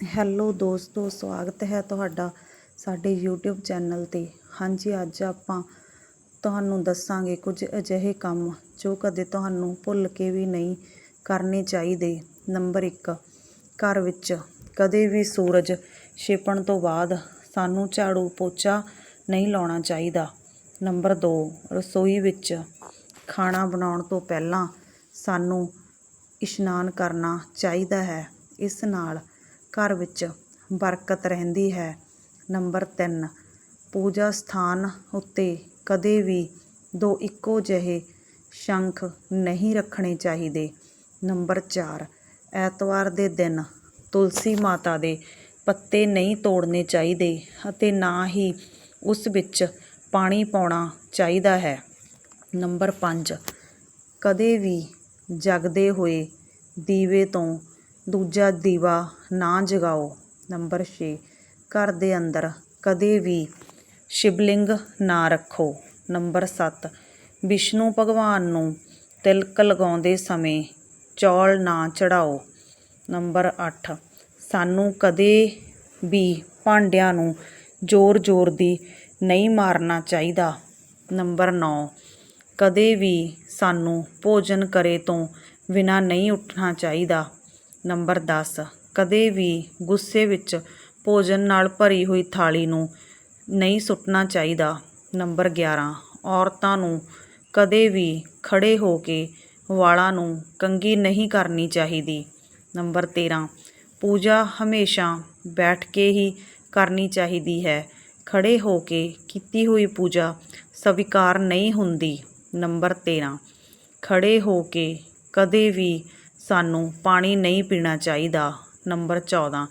Hello ਦੋਸਤੋ, ਸਵਾਗਤ ਹੈ ਤੁਹਾਡਾ ਸਾਡੇ YouTube ਚੈਨਲ 'ਤੇ। ਹਾਂਜੀ, ਅੱਜ ਆਪਾਂ ਤੁਹਾਨੂੰ ਦੱਸਾਂਗੇ ਕੁਝ ਅਜਿਹੇ ਕੰਮ ਜੋ ਕਦੇ ਤੁਹਾਨੂੰ ਭੁੱਲ ਕੇ ਵੀ ਨਹੀਂ ਕਰਨੇ ਚਾਹੀਦੇ। ਨੰਬਰ 1 ਘਰ ਵਿੱਚ ਕਦੇ ਵੀ ਸੂਰਜ ਛਿਪਣ ਤੋਂ ਬਾਅਦ ਸਾਨੂੰ ਝਾੜੂ ਪੋਚਾ ਨਹੀਂ ਲਾਉਣਾ ਚਾਹੀਦਾ। ਨੰਬਰ 2 ਰਸੋਈ ਵਿੱਚ ਖਾਣਾ ਬਣਾਉਣ ਤੋਂ ਪਹਿਲਾਂ ਸਾਨੂੰ ਇਸ਼ਨਾਨ ਕਰਨਾ ਚਾਹੀਦਾ ਹੈ। ਇਸ ਨਾਲ ਘਰ ਵਿੱਚ ਬਰਕਤ ਰਹਿੰਦੀ ਹੈ। ਨੰਬਰ 3 ਪੂਜਾ ਸਥਾਨ ਉੱਤੇ ਕਦੇ ਵੀ ਦੋ ਇੱਕੋ ਜਿਹੇ ਸ਼ੰਖ ਨਹੀਂ ਰੱਖਣੇ ਚਾਹੀਦੇ। ਨੰਬਰ 4 ਐਤਵਾਰ ਦੇ ਦਿਨ ਤੁਲਸੀ ਮਾਤਾ ਦੇ ਪੱਤੇ ਨਹੀਂ ਤੋੜਨੇ ਚਾਹੀਦੇ ਅਤੇ ਨਾ ਹੀ ਉਸ ਵਿੱਚ ਪਾਣੀ ਪਾਉਣਾ ਚਾਹੀਦਾ ਹੈ। ਨੰਬਰ 5 ਕਦੇ ਵੀ ਜਗਦੇ ਹੋਏ ਦੀਵੇ ਤੋਂ ਦੂਜਾ ਦੀਵਾ ਨਾ ਜਗਾਓ। ਨੰਬਰ ਛੇ। ਘਰ ਦੇ ਅੰਦਰ ਕਦੇ ਵੀ ਸ਼ਿਵਲਿੰਗ ਨਾ ਰੱਖੋ। ਨੰਬਰ 7 ਵਿਸ਼ਨੂੰ ਭਗਵਾਨ ਨੂੰ ਤਿਲਕ ਲਗਾਉਂਦੇ ਸਮੇਂ ਚੌਲ ਨਾ ਚੜਾਓ। ਨੰਬਰ 8 ਸਾਨੂੰ ਕਦੇ ਵੀ ਭਾਂਡਿਆਂ ਨੂੰ ਜ਼ੋਰ-ਜ਼ੋਰ ਦੀ ਨਹੀਂ ਮਾਰਨਾ ਚਾਹੀਦਾ। ਨੰਬਰ 9 ਕਦੇ ਵੀ ਸਾਨੂੰ ਭੋਜਨ ਕਰੇ ਤੋਂ ਬਿਨਾਂ ਨਹੀਂ ਉੱਠਣਾ ਚਾਹੀਦਾ। ਨੰਬਰ 10 ਕਦੇ ਵੀ ਗੁੱਸੇ ਵਿੱਚ ਭੋਜਨ ਨਾਲ ਭਰੀ ਹੋਈ ਥਾਲੀ ਨੂੰ ਨਹੀਂ ਸੁੱਟਣਾ ਚਾਹੀਦਾ। ਨੰਬਰ 11 ਔਰਤਾਂ ਨੂੰ ਕਦੇ ਵੀ ਖੜੇ ਹੋ ਕੇ ਵਾਲਾਂ ਨੂੰ ਕੰਘੀ ਨਹੀਂ ਕਰਨੀ ਚਾਹੀਦੀ। ਨੰਬਰ 13 ਪੂਜਾ ਹਮੇਸ਼ਾ ਬੈਠ ਕੇ ਹੀ ਕਰਨੀ ਚਾਹੀਦੀ ਹੈ। ਖੜੇ ਹੋ ਕੇ ਕੀਤੀ ਹੋਈ ਪੂਜਾ ਸਵੀਕਾਰ ਨਹੀਂ ਹੁੰਦੀ। ਨੰਬਰ 13 ਖੜੇ ਹੋ ਕੇ ਕਦੇ ਵੀ ਸਾਨੂੰ ਪਾਣੀ ਨਹੀਂ ਪੀਣਾ ਚਾਹੀਦਾ, ਨੰਬਰ 14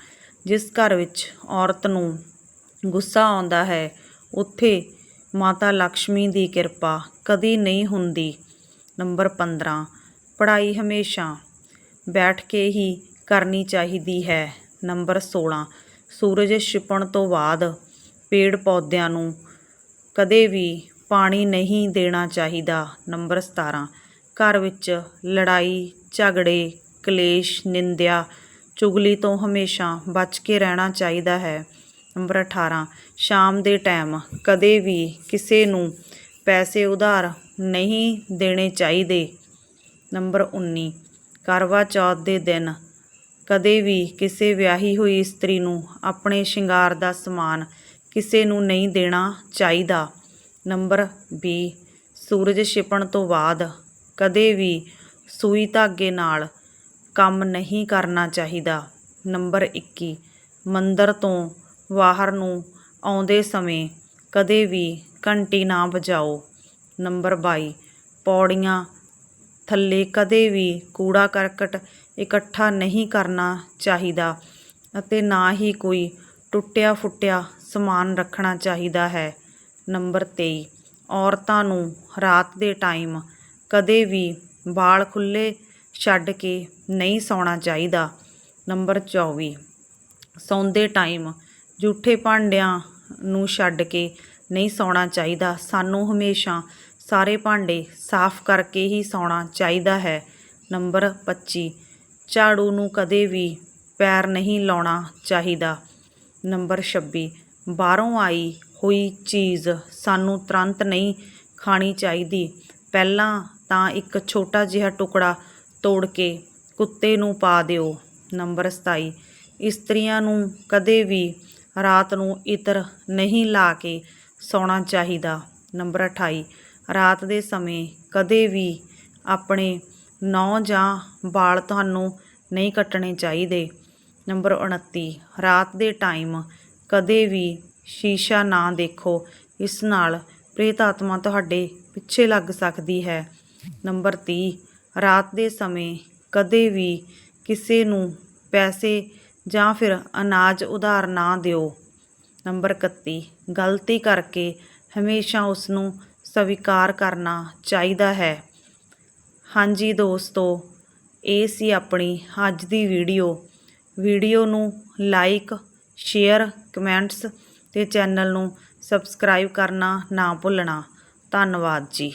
ਜਿਸ ਘਰ ਵਿੱਚ ਔਰਤ ਨੂੰ ਗੁੱਸਾ ਆਉਂਦਾ ਹੈ, ਉੱਥੇ ਮਾਤਾ ਲక్ష్ਮੀ ਦੀ ਕਿਰਪਾ ਕਦੀ ਨਹੀਂ ਹੁੰਦੀ। ਨੰਬਰ 15 ਪੜ੍ਹਾਈ ਹਮੇਸ਼ਾ ਬੈਠ ਕੇ ਹੀ ਕਰਨੀ ਚਾਹੀਦੀ ਹੈ। ਨੰਬਰ 16 ਸੂਰਜ ਛਿਪਣ ਤੋਂ ਬਾਅਦ ਪੇੜ ਪੌਦਿਆਂ ਨੂੰ ਕਦੇ ਵੀ ਪਾਣੀ ਨਹੀਂ ਦੇਣਾ ਚਾਹੀਦਾ। ਨੰਬਰ 17 ਘਰ ਵਿੱਚ ਲੜਾਈ ਝਗੜੇ, ਕਲੇਸ਼, ਨਿੰਦਿਆ, ਚੁਗਲੀ ਤੋਂ ਹਮੇਸ਼ਾ ਬਚ ਕੇ ਰਹਿਣਾ ਚਾਹੀਦਾ ਹੈ। ਨੰਬਰ 18 ਸ਼ਾਮ ਦੇ ਟਾਈਮ ਕਦੇ ਵੀ ਕਿਸੇ ਨੂੰ ਪੈਸੇ ਉਧਾਰ ਨਹੀਂ ਦੇਣੇ ਚਾਹੀਦੇ। ਨੰਬਰ 19 ਕਰਵਾ ਚੌਥ ਦੇ ਦਿਨ ਕਦੇ ਵੀ ਕਿਸੇ ਵਿਆਹੀ ਹੋਈ ਇਸਤਰੀ ਨੂੰ ਆਪਣੇ ਸ਼ਿੰਗਾਰ ਦਾ ਸਮਾਨ ਕਿਸੇ ਨੂੰ ਨਹੀਂ ਦੇਣਾ ਚਾਹੀਦਾ। ਨੰਬਰ 20 ਸੂਰਜ ਛਿਪਣ ਤੋਂ ਬਾਅਦ ਕਦੇ ਵੀ ਸੂਈ ਧਾਗੇ ਨਾਲ ਕੰਮ ਨਹੀਂ ਕਰਨਾ ਚਾਹੀਦਾ। ਨੰਬਰ 21 ਮੰਦਰ ਤੋਂ ਬਾਹਰ ਨੂੰ ਆਉਂਦੇ ਸਮੇਂ ਕਦੇ ਵੀ ਘੰਟੀ ਨਾ ਵਜਾਓ। ਨੰਬਰ 22 ਪੌੜੀਆਂ ਥੱਲੇ ਕਦੇ ਵੀ ਕੂੜਾ ਕਰਕਟ ਇਕੱਠਾ ਨਹੀਂ ਕਰਨਾ ਚਾਹੀਦਾ ਅਤੇ ਨਾ ਹੀ ਕੋਈ ਟੁੱਟਿਆ ਫੁੱਟਿਆ ਸਮਾਨ ਰੱਖਣਾ ਚਾਹੀਦਾ ਹੈ। ਨੰਬਰ 23 ਔਰਤਾਂ ਨੂੰ ਰਾਤ ਦੇ ਟਾਈਮ ਕਦੇ ਵੀ ਵਾਲ ਖੁੱਲੇ ਛੱਡ ਕੇ ਨਹੀਂ ਸੌਣਾ ਚਾਹੀਦਾ। ਨੰਬਰ 24 ਸੌਂਦੇ ਟਾਈਮ ਜੂਠੇ ਭਾਂਡਿਆਂ ਨੂੰ ਛੱਡ ਕੇ ਨਹੀਂ ਸੌਣਾ ਚਾਹੀਦਾ। ਸਾਨੂੰ ਹਮੇਸ਼ਾ ਸਾਰੇ ਭਾਂਡੇ ਸਾਫ਼ ਕਰਕੇ ਹੀ ਸੌਣਾ ਚਾਹੀਦਾ ਹੈ। ਨੰਬਰ 25 ਝਾੜੂ ਨੂੰ ਕਦੇ ਵੀ ਪੈਰ ਨਹੀਂ ਲਾਉਣਾ ਚਾਹੀਦਾ। ਨੰਬਰ 26 ਬਾਹਰੋਂ ਆਈ ਹੋਈ ਚੀਜ਼ ਸਾਨੂੰ ਤੁਰੰਤ ਨਹੀਂ ਖਾਣੀ ਚਾਹੀਦੀ। ਪਹਿਲਾਂ ਤਾਂ ਇੱਕ ਛੋਟਾ ਜਿਹਾ ਟੁਕੜਾ ਤੋੜ ਕੇ ਕੁੱਤੇ ਨੂੰ ਪਾ ਦਿਓ। ਨੰਬਰ 27 ਇਸਤਰੀਆਂ ਨੂੰ ਕਦੇ ਵੀ ਰਾਤ ਨੂੰ ਇਤਰ ਨਹੀਂ ਲਾ ਕੇ ਸੌਣਾ ਚਾਹੀਦਾ। ਨੰਬਰ 28 ਰਾਤ ਦੇ ਸਮੇਂ ਕਦੇ ਵੀ ਆਪਣੇ ਨੌ ਜਾਂ ਵਾਲ ਤੁਹਾਨੂੰ ਨਹੀਂ ਕੱਟਣੇ ਚਾਹੀਦੇ। ਨੰਬਰ 29 ਰਾਤ ਦੇ ਟਾਈਮ ਕਦੇ ਵੀ ਸ਼ੀਸ਼ਾ ਨਾ ਦੇਖੋ। ਇਸ ਨਾਲ ਪ੍ਰੇਤ ਆਤਮਾ ਤੁਹਾਡੇ ਪਿੱਛੇ ਲੱਗ ਸਕਦੀ ਹੈ। ਨੰਬਰ 30 ਰਾਤ ਦੇ ਸਮੇਂ ਕਦੇ ਵੀ ਕਿਸੇ ਨੂੰ ਪੈਸੇ ਜਾਂ ਫਿਰ ਅਨਾਜ ਉਧਾਰ ਨਾ ਦਿਓ। ਨੰਬਰ 31 ਗਲਤੀ ਕਰਕੇ ਹਮੇਸ਼ਾ ਉਸ ਨੂੰ ਸਵੀਕਾਰ ਕਰਨਾ ਚਾਹੀਦਾ ਹੈ। ਹਾਂਜੀ ਦੋਸਤੋ, ਇਹ ਸੀ ਆਪਣੀ ਅੱਜ ਦੀ ਵੀਡੀਓ। ਵੀਡੀਓ ਨੂੰ ਲਾਈਕ, ਸ਼ੇਅਰ, ਕਮੈਂਟਸ ਤੇ ਚੈਨਲ ਨੂੰ ਸਬਸਕ੍ਰਾਈਬ ਕਰਨਾ ਨਾ ਭੁੱਲਣਾ। ਧੰਨਵਾਦ ਜੀ।